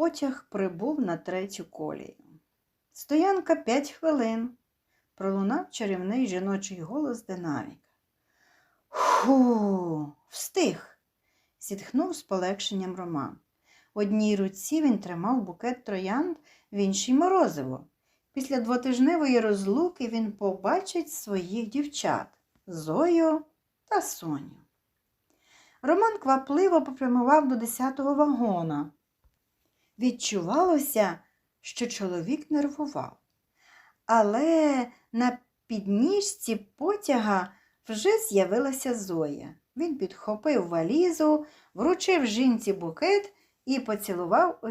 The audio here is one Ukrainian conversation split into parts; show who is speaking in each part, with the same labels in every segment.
Speaker 1: потяг прибув на третю колію. Стоянка п'ять хвилин. Пролунав чарівний жіночий голос динаміка. Ху, встиг, зітхнув з полегшенням Роман. В одній руці він тримав букет троянд, в іншій морозиво. Після двотижневої розлуки він побачить своїх дівчат Зою та Соню. Роман квапливо попрямував до 10-го вагона. Відчувалося, що чоловік нервував. Але на підніжці потяга вже з'явилася Зоя. Він підхопив валізу, вручив жінці букет і поцілував у.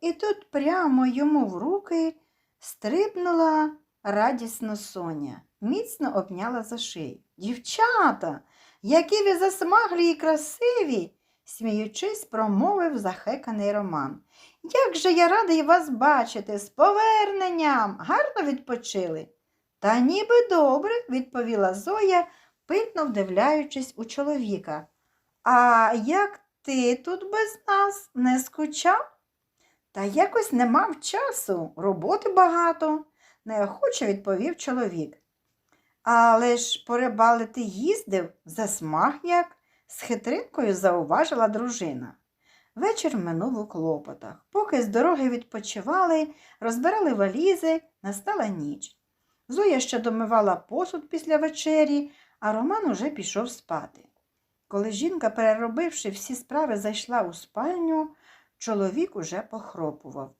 Speaker 1: І тут прямо йому в руки стрибнула радісно Соня, міцно обняла за шию. Дівчата, які ви засмаглі і красиві, сміючись, промовив захеканий Роман. Як же я радий вас бачити з поверненням. Гарно відпочили. Та ніби добре, відповіла Зоя, пильно вдивляючись у чоловіка. А як ти тут без нас не скучав? Та якось не мав часу, роботи багато, неохоче відповів чоловік. Але ж порибалити їздив, засмаг як, з хитринкою зауважила дружина. Вечір минув у клопотах. Поки з дороги відпочивали, розбирали валізи, настала ніч. Зоя ще домивала посуд після вечері, а Роман уже пішов спати. Коли жінка, переробивши всі справи, зайшла у спальню, чоловік уже похропував.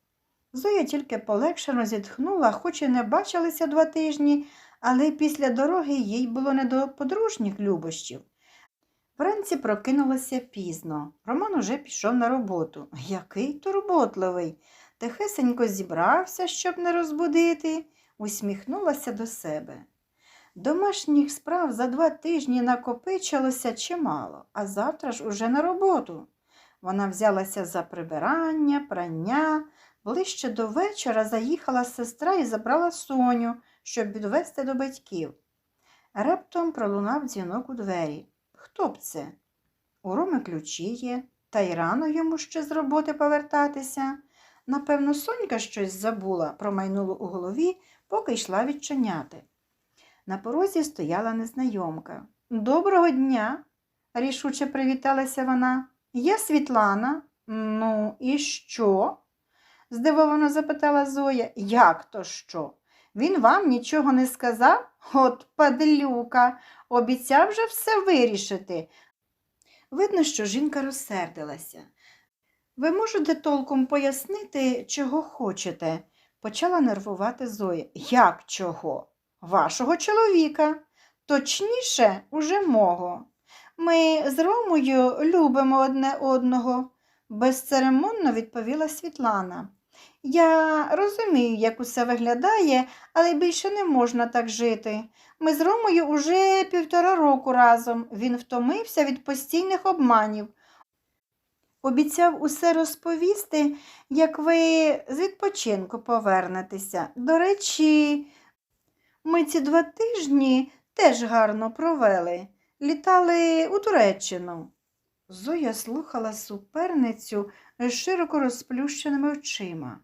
Speaker 1: Зоя тільки полегшено зітхнула, хоч і не бачилися два тижні, але після дороги їй було не до подружніх любощів. Вранці прокинулася пізно. Роман уже пішов на роботу. Який турботливий. Тихесенько зібрався, щоб не розбудити, усміхнулася до себе. Домашніх справ за два тижні накопичилося чимало, а завтра ж уже на роботу. Вона взялася за прибирання, прання. Ближче до вечора заїхала сестра і забрала Соню, щоб відвести до батьків. Раптом пролунав дзвінок у двері. Хто б це? У Роми ключі є, та й рано йому ще з роботи повертатися. Напевно, Сонька щось забула, промайнуло у голові, поки йшла відчиняти. На порозі стояла незнайомка. Доброго дня, рішуче привіталася вона. Я Світлана. Ну, і що? здивовано запитала Зоя. Як то що? Він вам нічого не сказав? От падлюка, обіцяв же все вирішити. Видно, що жінка розсердилася. Ви можете толком пояснити, чого хочете? почала нервувати Зоя. Як чого? Вашого чоловіка. Точніше, уже мого. Ми з Ромою любимо одне одного, безцеремонно відповіла Світлана. Я розумію, як усе виглядає, але більше не можна так жити. Ми з Ромою уже півтора року разом. Він втомився від постійних обманів. Обіцяв усе розповісти, як ви з відпочинку повернетеся. До речі, ми ці два тижні теж гарно провели. Літали у Туреччину. Зоя слухала суперницю з широко розплющеними очима.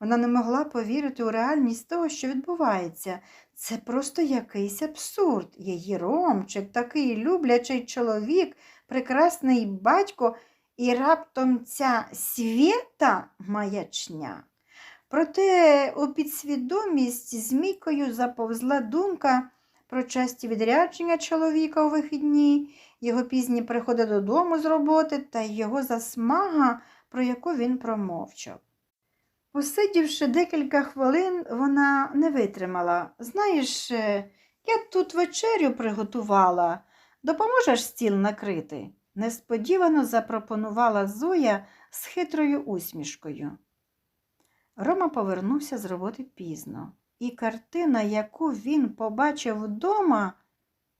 Speaker 1: Вона не могла повірити у реальність того, що відбувається. Це просто якийсь абсурд. Її Ромчик, такий люблячий чоловік, прекрасний батько, і раптом ця свята маячня. Проте у підсвідомість змійкою заповзла думка про часті відрядження чоловіка у вихідні, його пізні приходи додому з роботи та його засмага, про яку він промовчав. Посидівши декілька хвилин, вона не витримала. Знаєш, е, я тут вечерю приготувала. Допоможеш стіл накрити? несподівано запропонувала Зоя з хитрою усмішкою. Рома повернувся з роботи пізно, і картина, яку він побачив вдома,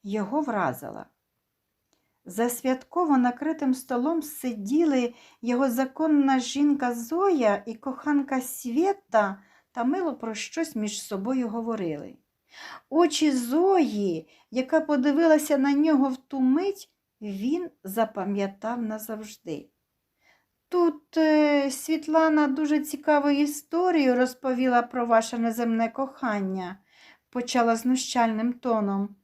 Speaker 1: його вразила. За святково накритим столом сиділи його законна жінка Зоя і коханка Свєта та мило про щось між собою говорили. Очі Зої, яка подивилася на нього в ту мить, він запам'ятав назавжди. Тут е, Світлана дуже цікаву історію розповіла про ваше неземне кохання, почала знущальним тоном.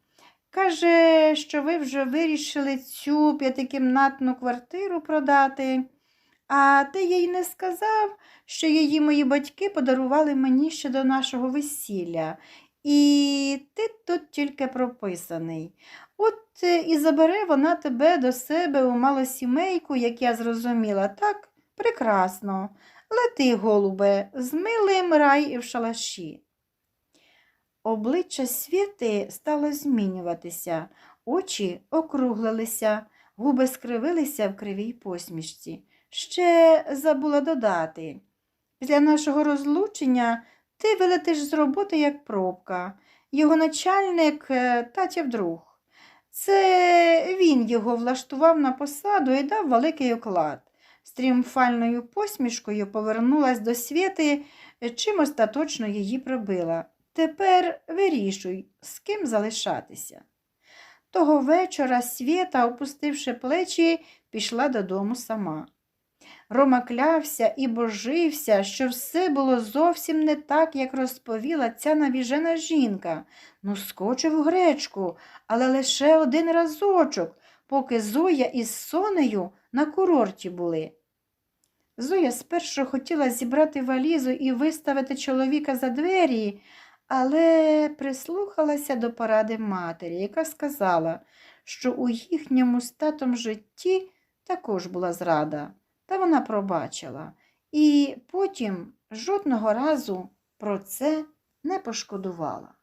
Speaker 1: Каже, що ви вже вирішили цю п'ятикімнатну квартиру продати, а ти їй не сказав, що її мої батьки подарували мені ще до нашого весілля, і ти тут тільки прописаний. От е, і забере вона тебе до себе у малосімейку, як я зрозуміла, так? Прекрасно. Лети, голубе, з милим рай і в шалаші. Обличчя Світи стало змінюватися, очі округлилися, губи скривилися в кривій посмішці. Ще забула додати. Після нашого розлучення ти вилетиш з роботи як пробка. Його начальник е, татів друг. Це він його влаштував на посаду і дав великий оклад. З тріумфальною посмішкою повернулась до світи, чим остаточно її пробила. Тепер вирішуй, з ким залишатися. Того вечора Свєта, опустивши плечі, пішла додому сама. Рома клявся і божився, що все було зовсім не так, як розповіла ця навіжена жінка. Ну, скочив гречку, але лише один разочок, поки Зоя із Сонею на курорті були. Зоя спершу хотіла зібрати валізу і виставити чоловіка за двері, але прислухалася до поради матері, яка сказала, що у їхньому статом житті також була зрада, та вона пробачила, і потім жодного разу про це не пошкодувала.